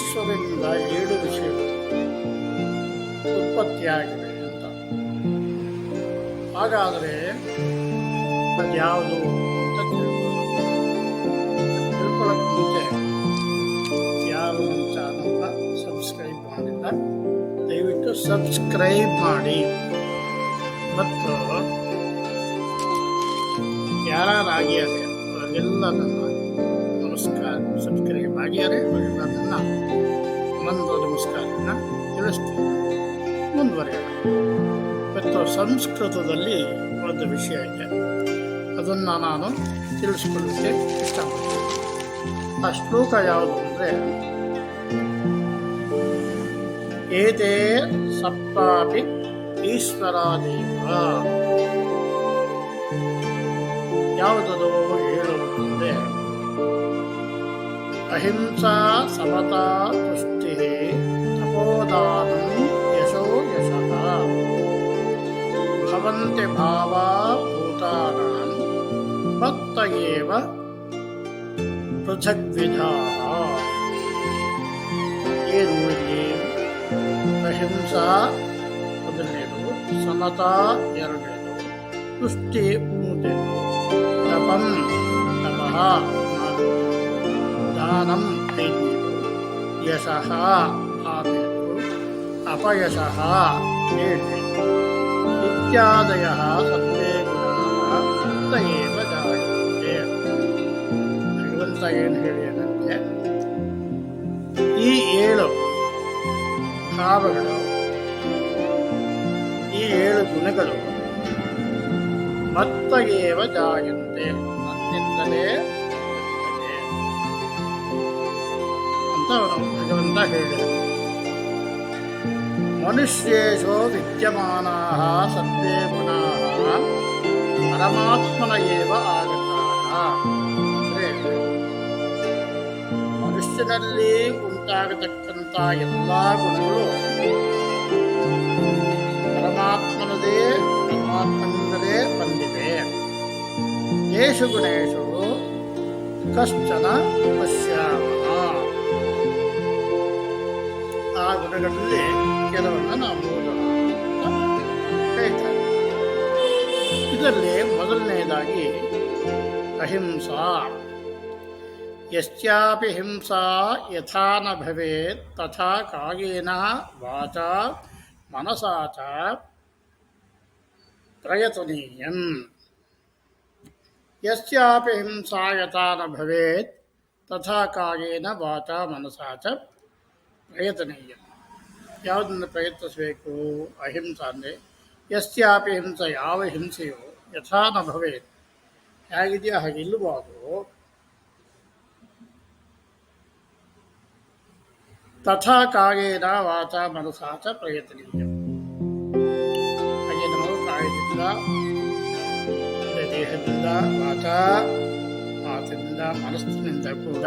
ಇಂದ ಏಳು ವಿಷಯಗಳು ಉತ್ಪತ್ತಿಯಾಗಿವೆ ಅಂತ. ಹಾಗಾದರೆ ಅದ್ಯಾವುದು ಅಂತ ತಿಳ್ಕೊಳ್ಳೋಕೆ ಮುಂಚೆ ಯಾರು ನಮ್ಮ ಚಾನಲ್ನ ಸಬ್ಸ್ಕ್ರೈಬ್ ಮಾಡಿಲ್ಲ, ದಯವಿಟ್ಟು ಸಬ್ಸ್ಕ್ರೈಬ್ ಮಾಡಿ. ಮತ್ತು ಯಾರಾಗಿದ್ದಾರೆ ಅವರಿಗೆಲ್ಲ ನನ್ನ ನಮಸ್ಕಾರ. ಸಬ್ಸ್ಕ್ರೈಬ್ ಆಗಿದ್ದಾರೆ ಅವರೆಲ್ಲ ಮಂದ ಒಂದು ನಮಸ್ಕಾರನ ತಿಳಿಸ್ತೀನಿ ಮುಂದುವರೆಯೋಣ. ಮತ್ತು ಸಂಸ್ಕೃತದಲ್ಲಿ ಒಂದು ವಿಷಯ ಇದೆ. ಅದನ್ನು ನಾನು ತಿಳಿಸ್ಕೊಳ್ಳೋಕ್ಕೆ ಇಷ್ಟಪಡ್ತೀನಿ. ಆ ಶ್ಲೋಕ ಯಾವುದು ಅಂದರೆ, ಏತೇ ಸಪ್ತಾಪಿ ಈಶ್ವರಾದೇವ ಯಾವುದದು? ಅಹಿಂಸಾ ಸಮತಾ ತುಷ್ಟಿ ತಪೋದಾನ ಯಶೋ ಯಶಃ ಭವಂತಿ ಭಾವಾ ಭೂತಾನಾಂ ಭಕ್ತ ಏವ ಪೃಥಗ್ವಿಧಾ ಏನು ಇಲ್ಲಿ ಅಹಿಂಸಾ ಮೊದಲನೇದು ಸಮತಾ ಎರಡನೇದು ತುಷ್ಟಿ ಮೂರನೇದು ತಪಂ ತಪಃ ನಾಲ್ಕು ದಾನಂ ಐದನೇದು ಯಶಃ ಆರನೇದು ಅಪಯಶಃ ಏಳನೇದು ಇತ್ಯಾದಯ ಸರ್ವೇ ಗುಣಾಃ ಮುಕ್ತ ಏವ ಜಾಯಂತೆ ಭಗವಂತ ಏನು ಹೇಳಿದಂತೆ ಈ ಏಳು ಭಾವಗಳು, ಈ ಏಳು ಗುಣಗಳು ಮತ್ತ ಏವ ಜಾಯಂತೆ. ನನ್ನಿಂದಲೇ ಅಂತ ನಮ್ಮ ಭಗವಂತ ಹೇಳಿದರು ಮನುಷ್ಯೇಶೋ ವಿದ್ಯಮಾನ ಸರ್ವೇ ಗುಣಾ ಪರಮಾತ್ಮನ ಏವ ಆಗತಾಃ. ಅಂದ್ರೆ ಮನುಷ್ಯನಲ್ಲಿ ಉಂಟಾಗತಕ್ಕಂಥ ಎಲ್ಲ ಗುಣಗಳು ಪರಮಾತ್ಮನದೇ, ಪರಮಾತ್ಮನಿಂದಲೇ ಬಂದಿವೆ. ಯೇಷು ಗುಣೇಶು ಕಶ್ಚನ ಪಶ್ಯಾಮಃ. ಆ ಗುಣಗಳಲ್ಲಿ ಕೆಲವನ್ನ ನಾವು ನೋಡೋಣ ಅಂತ ಹೇಳ್ತಾರೆ ಇದರಲ್ಲಿ ಮೊದಲನೆಯದಾಗಿ ಅಹಿಂಸಾ ಯಶ್ಚಾಪಿ ಹಿಂಸಾ ಯಥಾ ನ ಭವೇತ್ ತಥಾ ಕಾಯೇನ ವಾಚಾ ಮನಸಾ ಚ ಪ್ರಯತನೀಯಂ. ಯಶ್ಚಾಪಿ ಹಿಂಸಾ ಯಥಾ ನ ಭವೇತ್ ತಥಾ ಕಾಯೇನ ವಾಚಾ ಮನಸಾ ಚ ಪ್ರಯತನೀಯಂ ಯಾವುದನ್ನು ಪ್ರಯತ್ನಿಸಬೇಕು? ಅಹಿಂಸಾ ಅಂದರೆ ಯಸ್ಯಾಪಿ ಹಿಂಸೆ, ಯಾವ ಹಿಂಸೆಯೋ ಯಥಾ ನ ಭವೇತ್. ಹೇಗಿದೆಯೋ, ಹಾಗೆ ಇಲ್ಲಬಾರ್ದು ತಥಾ ಕಾಯೇನ ವಾಚ ಮನಸಾಚ ಪ್ರಯತ್ನೀಯ. ಹಾಗೆ ನಾವು ಕಾಯದಿಂದ ದೇಹದಿಂದ, ವಾಚ, ಮಾತಿನಿಂದ, ಮನಸ್ಸಿನಿಂದ ಕೂಡ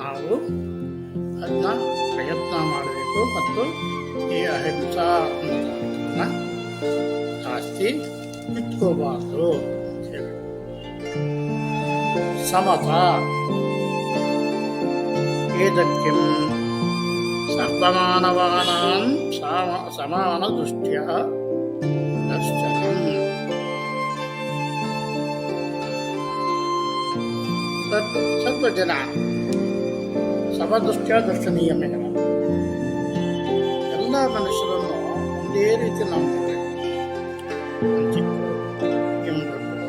ನಾವು ಅದನ್ನ ಪ್ರಯತ್ನ ಮಾಡಬೇಕು ಮತ್ತು ಈ ಅಹಿಂಸಾ ಅನ್ನೋದನ್ನ ಜಾಸ್ತಿ ಇಟ್ಕೋಬಾರ್ದು ಅಂತ ಹೇಳಿ. ಸಮತ. ಏತಕ್ಕಿಂ ಸರ್ವಮಾನವಾನಾಂ ಸಾಮ ಸಮಾನದೃಷ್ಟ್ಯ ದರ್ಶನಂ. ಸತ್ ಸತ್ವಜನ. ಸಮದೃಷ್ಟ್ಯ ದರ್ಶನೀಯಮೇನ ಎಲ್ಲ ಮನುಷ್ಯರನ್ನು ಒಂದೇ ರೀತಿ ನಾವು ನೋಡಬೇಕು ಅವ್ನು ಚಿಕ್ಕವನು, ಇವನು ದೊಡ್ಡವನು,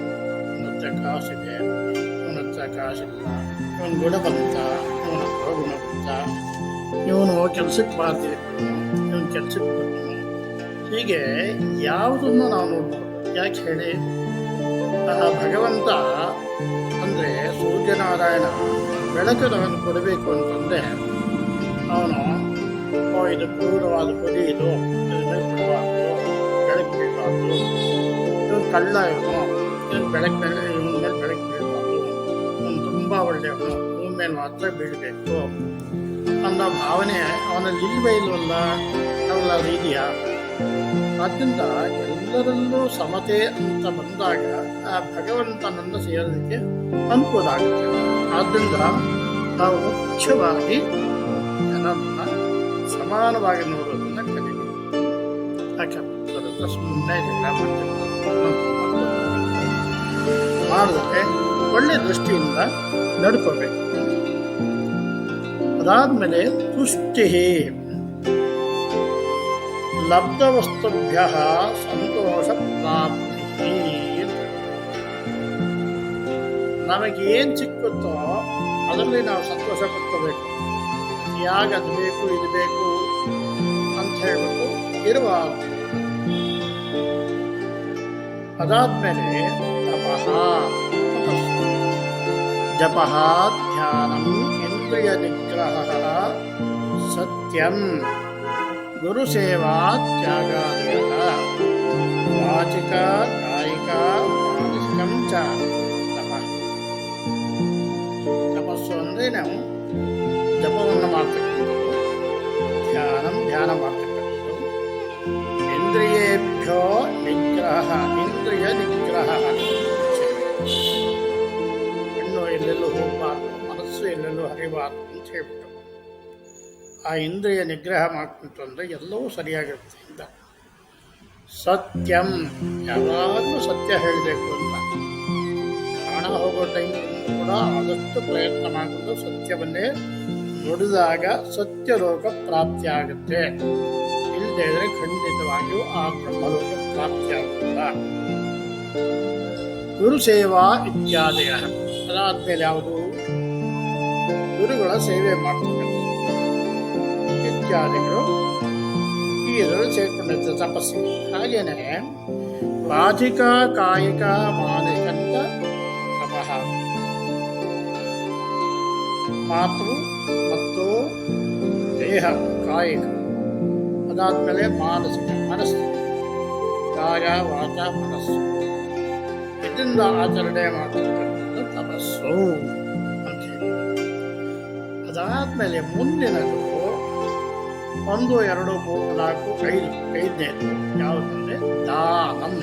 ಇವನ ಹತ್ರ ಕಾಸಿದೆ ಇವನ ಹತ್ರ ಕಾಸಿಲ್ಲ ಇವನು ಗುಣವಂತ ಇವನ ಗುಣವಂತ ಇವನು ಕೆಲಸಕ್ಕೆ ಬಾರ್ದಿರ್ತಾನೆ ಇವನು ಕೆಲಸಕ್ಕೆ ಹೀಗೆ ಯಾವುದನ್ನು ನಾವು ನೋಡ್ಬೋದು. ಯಾಕೆ ಹೇಳಿ? ಭಗವಂತ ಅಂದರೆ ಸೂರ್ಯನಾರಾಯಣ. ಬೆಳಕು ನಮಗೆ ಕೊಡಬೇಕು ಅಂತಂದರೆ ಅವನು ಓ ಇದು ಕ್ರೂರವಾದ ಪುಡಿ ಇದು ಇದ್ರ ಮೇಲೆ ಕೊಡಬಾರ್ದು ಬೆಳಕು ಬೀಳಬಾರ್ದು ಇವನು ಕಳ್ಳ ಇವನು ಇವನು ಬೆಳಕು ಮೇಲೆ ಇವನ ಮೇಲೆ ಬೆಳಕು ಬೀಳಬಾರ್ದು ಇವನು ತುಂಬ ಒಳ್ಳೆಯವನು ಇವನ ಮೇಲೆ ಮಾತ್ರ ಬೀಳಬೇಕು ಅನ್ನೋ ಭಾವನೆ ಅವನಲ್ಲಿ ಇಲ್ವೇ ಇಲ್ವಲ್ಲ ಅವಲ್ಲ ಅದು ಇದೆಯಾ ಆದ್ದರಿಂದ ಎಲ್ಲರಲ್ಲೂ ಸಮತೆ ಅಂತ ಬಂದಾಗ ಆ ಭಗವಂತನನ್ನು ಸೇರೋದಕ್ಕೆ ಅನುಕೂಲಾಗುತ್ತೆ ಆದ್ದರಿಂದ ನಾವು ಮುಖ್ಯವಾಗಿ ಜನರನ್ನ ಸಮಾನವಾಗಿ ನೋಡೋದನ್ನು ಕಲಿಬೇಕು. ಯಾಕೆ ಹತ್ರ ಸುಮ್ಮನೆ ಮಾಡಿದ್ರೆ ಒಳ್ಳೆ ದೃಷ್ಟಿಯಿಂದ ನಡ್ಕೋಬೇಕು. ಅದಾದ್ಮೇಲೆ ತುಷ್ಟಿ ಲಬ್ಧ ವಸ್ತುಭ್ಯ ಸಂತೋಷ ಪ್ರಾಪ್ತಿ ನಮಗೇನು ಸಿಕ್ಕುತ್ತೋ ಅದರಲ್ಲಿ ನಾವು ಸಂತೋಷ ಪಡ್ಕೋಬೇಕು. ಯಾಗ ಅದು ಬೇಕು, ಇದು ಬೇಕು ಅಂತ ಹೇಳ್ಬಿಟ್ಟು ಇರಬಾರ್ದು ಅದಾದ್ಮೇಲೆ ತಪಃ ಜಪಃ ಧ್ಯಾನಂ ಇಂದ್ರಿಯ ನಿಗ್ರಹ ಸತ್ಯಂ. ಗುರುಸೇವಾ ತ್ಯಾಗಾದಯ ವಾಚಿಕ ಕಾಯಿಕ ಮಾನಸಿಕಂ ಚ ತಪಃ ತಪಸ್ಸು ಅಂದರೆ ನಾವು ಜಪವನ್ನು ಮಾಡ್ತಕ್ಕಂಥದ್ದು ಧ್ಯಾನಂ ಧ್ಯಾನ ಮಾಡ್ತಕ್ಕಂಥದ್ದು ಇಂದ್ರಿಯೇಭ್ಯೋ ನಿಗ್ರಹ ಇಂದ್ರಿಯ ನಿಗ್ರಹ ಹೆಣ್ಣು ಎಲ್ಲೆಲ್ಲೂ ಹೋಗಬಾರ್ದು ಮನಸ್ಸು ಎಲ್ಲೆಲ್ಲೂ ಹರಿಬಾರ್ದು ಅಂತ ಹೇಳ್ಬಿಟ್ಟು ಆ ಇಂದ್ರಿಯ ನಿಗ್ರಹ ಮಾಡ್ಕೊಂತು ಅಂದರೆ ಎಲ್ಲವೂ ಸರಿಯಾಗಿರುತ್ತೆ ಅಂತ ಸತ್ಯಂ, ಯಾವಾಗಲೂ ಸತ್ಯ ಹೇಳಬೇಕು ಅಂತ. ಪ್ರಾಣ ಹೋಗೋ ಟೈಮ್ ಕೂಡ ಆದಷ್ಟು ಪ್ರಯತ್ನ ಮಾಡಿಕೊಂಡು ಸತ್ಯವನ್ನೇ ನುಡಿದಾಗ ಸತ್ಯ ಲೋಕ ಪ್ರಾಪ್ತಿ ಆಗುತ್ತೆ. ಇಲ್ಲದೆ ಖಂಡಿತವಾಗಿಯೂ ಆ ಬ್ರಹ್ಮಲೋಕ ಪ್ರಾಪ್ತಿ ಗುರು ಸೇವಾ ಇತ್ಯಾದಿಯ ಅದಾದ್ಮೇಲೆ ಯಾವುದು? ಗುರುಗಳ ಸೇವೆ ಮಾಡ್ತಕ್ಕಂಥದ್ದು. ಇತ್ಯಾದಿಗಳು ಈ ಇದರಲ್ಲಿ ಸೇರ್ಕೊಂಡಿರ್ತದೆ ತಪಸ್ಸಿಗೆ ಹಾಗೇನೆ ವಾಚಿಕ ಕಾಯಿಕ ಮಾನಸಿಕಂತ ತಪಃ ಮಾತು ಮತ್ತು ದೇಹ ಕಾಯಿಕ ಅದಾದ್ಮೇಲೆ ಮಾನಸಿಕ ಮನಸ್ಸು ಕಾಯ ವಾಚ ಮನಸ್ಸು ಇದರಿಂದ ಆಚರಣೆ ಮಾಡ್ತಕ್ಕಂಥದ್ದು ತಪಸ್ಸು ಅಂತ ಹೇಳಿ ಅದಾದ್ಮೇಲೆ ಮುಂದಿನದು ಒಂದು ಎರಡು ಮೂರು ನಾಲ್ಕು ಐದು ಐದನೇದು ಯಾವುದಂದ್ರೆ ದಾನಂ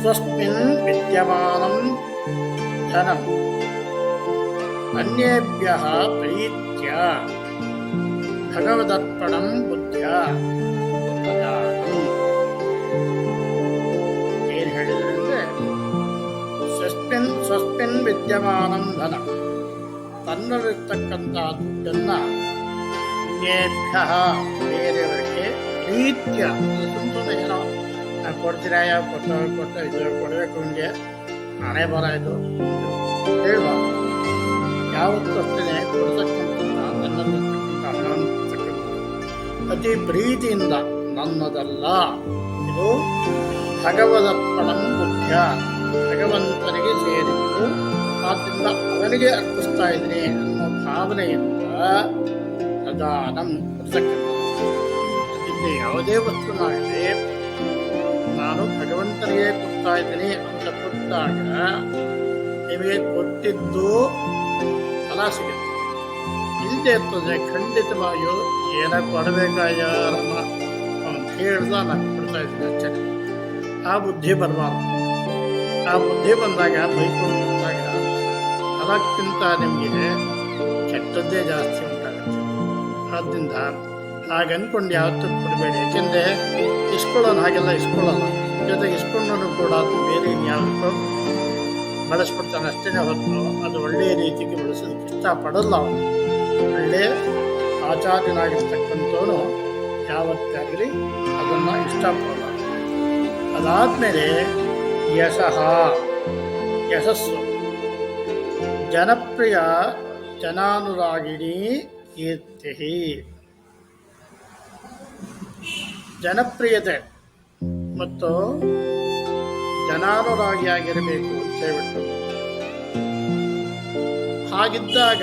ಸ್ವಸ್ಮಿನ್ ವಿದ್ಯಮಾನಂ ಧನಂ. ಅನ್ಯೇಭ್ಯ ಪ್ರೀತ್ಯ. ಭಗವದರ್ಪಣಂ ಬುದ್ಧ್ಯ. ಪ್ರದಾನಂ ಏನು ಹೇಳಿದ್ರೆ ಅಂದ್ರೆ ಸ್ವಸ್ಮಿನ್ ಸ್ವಸ್ಮಿನ್ ವಿದ್ಯಮಾನಂ ಧನ. ತನ್ನಲ್ಲಿರ್ತಕ್ಕಂಥ ದುಡ್ಡನ್ನ ಬೇರೆಯವರಿಗೆ ಪ್ರೀತ್ಯ ತುಂಬ ನಾನು ಕೊಡ್ತೀರಾ ಯಾವ ಕೊಟ್ಟ ಕೊಟ್ಟ ಇದು ಕೊಡಬೇಕು ನಿಮಗೆ. ನಾನೇ ಬರ ಇದು. ಹೇಳ್ಬಾರ್ದು ಯಾವತ್ತೂ ಕೊಡ್ತಕ್ಕಂಥ ಅತಿ ಪ್ರೀತಿಯಿಂದ ನನ್ನದಲ್ಲ. ಇದು ಭಗವದರ್ಪಣಂ ಮುಖ್ಯ ಭಗವಂತನಿಗೆ ಸೇರಿದ್ದು ಆದ್ದರಿಂದ ಅವನಿಗೆ ಅರ್ಪಿಸ್ತಾ ಇದ್ದೀನಿ ಅನ್ನೋ ಭಾವನೆಯಿಂದ ಪ್ರದಾನಂ ಅದರಿಂದ ಯಾವುದೇ ವಸ್ತುನಾಗಲಿ ನಾನು ಭಗವಂತನಿಗೆ ಕೊಡ್ತಾ ಇದ್ದೀನಿ ಅಂತ ಕೊಟ್ಟಾಗ ನಿಮಗೆ ಕೊಟ್ಟಿದ್ದು ಫಲ ಸಿಗುತ್ತೆ. ಇಲ್ಲದೆ ಇರ್ತದೆ, ಖಂಡಿತವಾಗಿಯೂ ಏನ ಕೊಡಬೇಕಾಗ್ಯಾರಮ್ಮ ಅಂತ ಹೇಳ್ದ ನಾನು ಕೊಡ್ತಾ ಇದ್ದೀನಿ ಅಷ್ಟೇ ಆ ಬುದ್ಧಿ ಬರಬಾರ್ದು. ಆ ಬುದ್ಧಿ ಬಂದಾಗ ಬೈಕೊಂಡು ಬಂದಾಗ ಅದಕ್ಕಿಂತ ನಿಮಗೆ ಕೆಟ್ಟದ್ದೇ ಜಾಸ್ತಿ ಉಂಟಾಗುತ್ತೆ. ಆದ್ದರಿಂದ ಹಾಗೆ ಅಂದ್ಕೊಂಡು ಯಾವತ್ತೂ ಕೊಡಬೇಡಿ ಯಾಕೆಂದರೆ ಇಸ್ಕೊಳ್ಳೋನು ಹಾಗೆಲ್ಲ ಇಸ್ಕೊಳ್ಳೋಲ್ಲ. ಜೊತೆಗೆ ಇಸ್ಕೊಂಡು ಕೂಡ ಅದು ಬೇರೆ ಇನ್ಯಾವುದಕ್ಕೂ ಬಳಸ್ಬಿಡ್ತಾನೆ ಅಷ್ಟೇ ಹೊತ್ತು ಅದು ಒಳ್ಳೆಯ ರೀತಿಗೆ ಬಳಸೋದಕ್ಕೆ ಇಷ್ಟಪಡಲ್ಲ ಅವನು. ಒಳ್ಳೆಯ ಆಚಾರ್ಯನಾಗಿರ್ತಕ್ಕಂಥವನು ಯಾವತ್ತಾಗಲಿ ಅದನ್ನು ಇಷ್ಟಪಡಲ್ಲ. ಅದಾದಮೇಲೆ ಯಶಃ, ಯಶಸ್ಸು. ಜನಪ್ರಿಯ ಜನಾನುರಾಗಿಣಿ ಕೀರ್ತಿ ಜನಪ್ರಿಯತೆ ಮತ್ತು ಜನಾನುರಾಗಿಯಾಗಿರಬೇಕು ಹೇಳ್ಬಿಟ್ಟು. ಹಾಗಿದ್ದಾಗ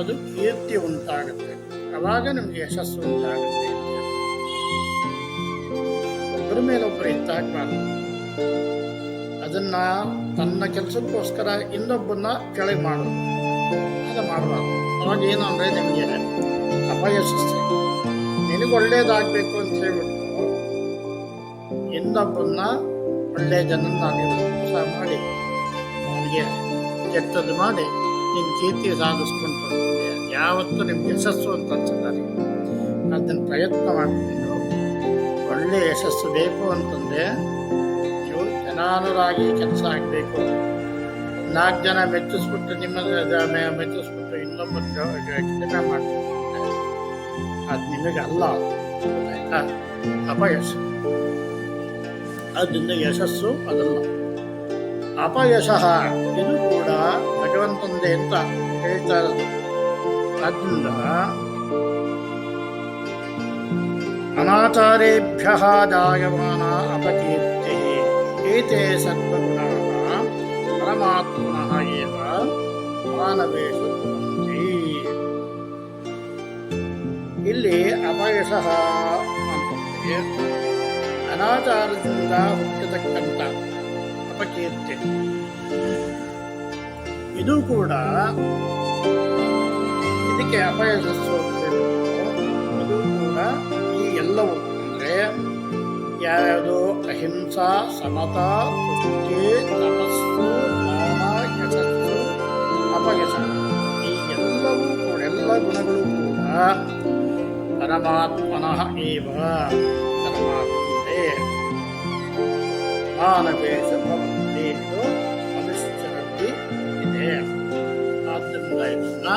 ಅದು ಕೀರ್ತಿ ಉಂಟಾಗುತ್ತೆ. ಅವಾಗ ನಮಗೆ ಯಶಸ್ಸು ಉಂಟಾಗುತ್ತೆ ಒಬ್ಬರ ಮೇಲೆ ಒಬ್ಬರ ಮೇಲೊಬ್ಬರು ಎತ್ತಾಕಬಾರ್ದು ಅದನ್ನ ತನ್ನ ಕೆಲಸಕ್ಕೋಸ್ಕರ ಇನ್ನೊಬ್ಬನ್ನ ಕೆಳಗೆ ಮಾಡು. ಅದು ಮಾಡಬಾರ್ದು. ಅವಾಗ ಏನು ಅಂದರೆ ನಿಮಗೆ ಅಪಯಶಸ್ಸೆ ನಿನಗೆ ಒಳ್ಳೇದಾಗಬೇಕು ಅಂತ ಹೇಳ್ಬಿಟ್ಟು ಇನ್ನೊಬ್ಬನ್ನ ಒಳ್ಳೆಯ ಜನನ್ನಾಗಿ ಮೋಸ ಮಾಡಿ, ಅವನಿಗೆ ಕೆಟ್ಟದ್ದು ಮಾಡಿ ನಿಮ್ಮ ಕೀರ್ತಿ ಸಾಧಿಸ್ಕೊಂಡು ಯಾವತ್ತು ಯಾವತ್ತೂ ನಿಮ್ಗೆ ಯಶಸ್ಸು ಅಂತ ಅನ್ಸುತ್ತಾರೆ ಅದನ್ನು ಪ್ರಯತ್ನ ಮಾಡಿಕೊಂಡು ಒಳ್ಳೆಯ ಯಶಸ್ಸು ಬೇಕು ಅಂತಂದರೆ ನೀವು ಜನಾನುರಾಗಿ ಕೆಲಸ ಆಗಬೇಕು. ನಾಲ್ಕು ಜನ ಮೆಚ್ಚಿಸ್ಬಿಟ್ಟು ನಿಮ್ಮ ಮೆಚ್ಚಿಸ್ಬಿಟ್ಟು ಇನ್ನೊಬ್ಬರು ಕಡಿಮೆ ಮಾಡ್ತೀನಿ ಅದು ನಿಮಗೆ ಅಲ್ಲ. ಆಯ್ತಾ? ಅಪಯಶ. ಅದರಿಂದ ಯಶಸ್ಸು ಅದಲ್ಲ. ಅಪಯಶ ಇದು ಕೂಡ ಭಗವಂತಂದೆ ಅಂತ ಹೇಳ್ತಾ ಇರೋದು. ಆದ್ದರಿಂದ ಅನಾಚಾರೇಭ್ಯ ಜಾಯಮಾನ ಅಪಕೀರ್ತಿ ಏತೆ ಸರ್ವಗುಣಾಃ ಪರಮಾತ್ಮನಃ ಏವ ಮಾನವೇಶು ಇಲ್ಲಿ ಅಪಯಶಃ ಅಂತಂದ್ರೆ ಅನಾಚಾರದಿಂದ ಹುಟ್ಟತಕ್ಕಂಥ ಅಪಕೀರ್ತಿ. ಇದು ಕೂಡ ಇದಕ್ಕೆ ಅಪಯಶಸ್ಸು ಇದು ಕೂಡ ಈ ಎಲ್ಲವೂ ಅಂದರೆ ಯಾವುದು ಅಹಿಂಸಾ ಸಮತಾ ಸುಸ್ತಿ ತಪಸ್ಸು ಮಾನ ಯಶಸ್ಸು ಅಪಯಶ ಈ ಎಲ್ಲವೂ ಕೂಡ ಎಲ್ಲ ಗುಣಗಳು ಕೂಡ ಪರಮಾತ್ಮನಃ ಏವ ಪರಮಾತ್ಮೆ ಮಾನವೇಶ ಭವಂತಿ ಇದು. ಮನುಷ್ಯರಲ್ಲಿ ಇದೆ ಆದ್ದರಿಂದ ಇದನ್ನ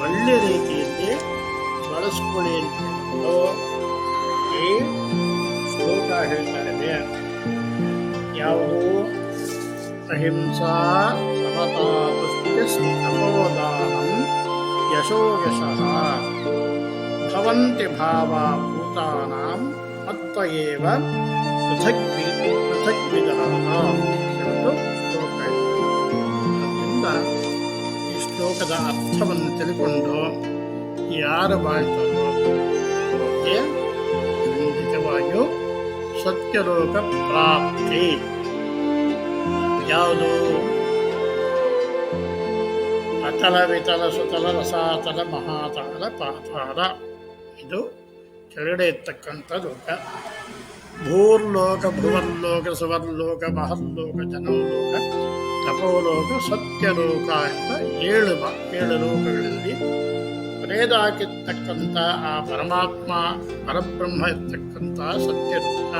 ಒಳ್ಳೆ ರೀತಿಯಲ್ಲಿ ಬಳಸ್ಕೊಳ್ಳಿ ಅಂತ ಈ ಶ್ಲೋಕ ಹೇಳ್ತಾ ಇದೆ ಯಾವುದು ಅಹಿಂಸಾ ಸಮತಾ ತುಷ್ಟಿ ತಪೋದಾನಂ ಯಶೋ ಯಶಃ ಭವಂತಿ ಭಾವ ಭೂತಾನಾಂ ಮತ್ತ ಏವ ಪೃಥಕ್ ಪೃಥಕ್ವಿದಃ ಎಂದು ಶ್ಲೋಕ ಇದೆ. ಅದರಿಂದ ಈ ಶ್ಲೋಕದ ಅರ್ಥವನ್ನು ತಿಳ್ಕೊಂಡು ಯಾರು ಬಾಳ್ತಾರೋ ಅವರಿಗೆ ಖಂಡಿತವಾಗಿಯೂ ಸತ್ಯಲೋಕ ಪ್ರಾಪ್ತಿ ಯಾವುದು? ಅತಲ ವಿತಲ ಸುತಲ ರಸಾತಲ ಮಹಾತಲ ಪಾತಾಳ. ಇದು ಕೆಳಗಡೆ ಇರ್ತಕ್ಕಂಥ ಲೋಕ ಭೂರ್ಲೋಕ ಭುವರ್ಲೋಕ ಸುವರ್ಲೋಕ ಮಹರ್ಲೋಕ ಜನೋಲೋಕ, ತಪೋಲೋಕ, ಸತ್ಯಲೋಕ ಅಂತ ಏಳು ಏಳು ಲೋಕಗಳಲ್ಲಿ ಕೊನೆಯದಾಗಿರ್ತಕ್ಕಂಥ ಆ ಪರಮಾತ್ಮ, ಪರಬ್ರಹ್ಮ ಇರ್ತಕ್ಕಂಥ ಸತ್ಯರೂಪ.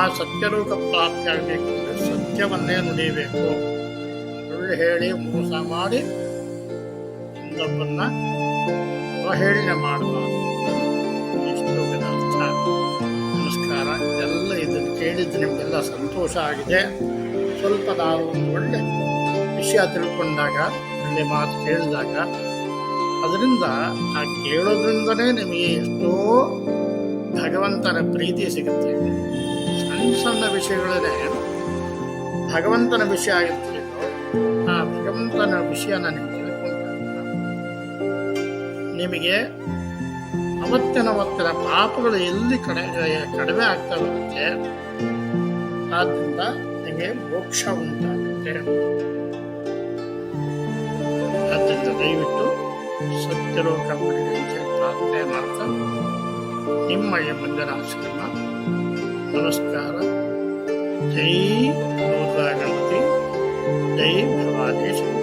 ಆ ಸತ್ಯರೂಪ ಪ್ರಾಪ್ತಿಯಾಗಬೇಕು ಅಂದರೆ ಸತ್ಯವನ್ನೇ ನುಡಿಯಬೇಕು ಸುಳ್ಳು ಹೇಳಿ ಮೋಸ ಮಾಡಿ ಇನ್ನೊಬ್ಬನ್ನ ಅವಹೇಳನೆ ಮಾಡುವ ಅರ್ಥ ನಮಸ್ಕಾರ. ಇದೆಲ್ಲ ಇದನ್ನು ಕೇಳಿದ್ದು ನಿಮಗೆಲ್ಲ ಸಂತೋಷ ಆಗಿದೆ. ಸ್ವಲ್ಪ ನಾವು ಒಂದು ಒಳ್ಳೆ ವಿಷಯ ತಿಳ್ಕೊಂಡಾಗ, ಒಳ್ಳೆ ಮಾತು ಕೇಳಿದಾಗ ಅದರಿಂದ ಆ ಕೇಳೋದ್ರಿಂದನೇ ನಿಮಗೆ ಎಷ್ಟೋ ಭಗವಂತನ ಪ್ರೀತಿ ಸಿಗುತ್ತೆ. ಸಣ್ಣ ಸಣ್ಣ ವಿಷಯಗಳೇ ಭಗವಂತನ ವಿಷಯ ಆಗಿರ್ತದೆ ಆ ಭಗವಂತನ ವಿಷಯನ ನೀವು ನಿಮಗೆ ಅವತ್ತಿನ ಅವತ್ತಿನ ಪಾಪಗಳು ಎಲ್ಲಿ ಕಡೆ, ಕಡಿಮೆ ಆಗ್ತಾ ಬರುತ್ತೆ ಆದ್ದರಿಂದ ನಿಮಗೆ ಮೋಕ್ಷ ಉಂಟಾಗುತ್ತೆ. ಆದ್ದರಿಂದ ದಯವಿಟ್ಟು ಸತ್ಯರು ಕಂಪನಿಗಳಿಗೆ ಪ್ರಾರ್ಥನೆ ಮಾಡ್ತಾ ನಿಮ್ಮಯ ಮಂದಿರ ಆಶ್ರಮ ನಮಸ್ಕಾರ ಜೈ ಗೌರ ಗಣಪತಿ ಜೈ ಭವಾನೇಶ್ವರ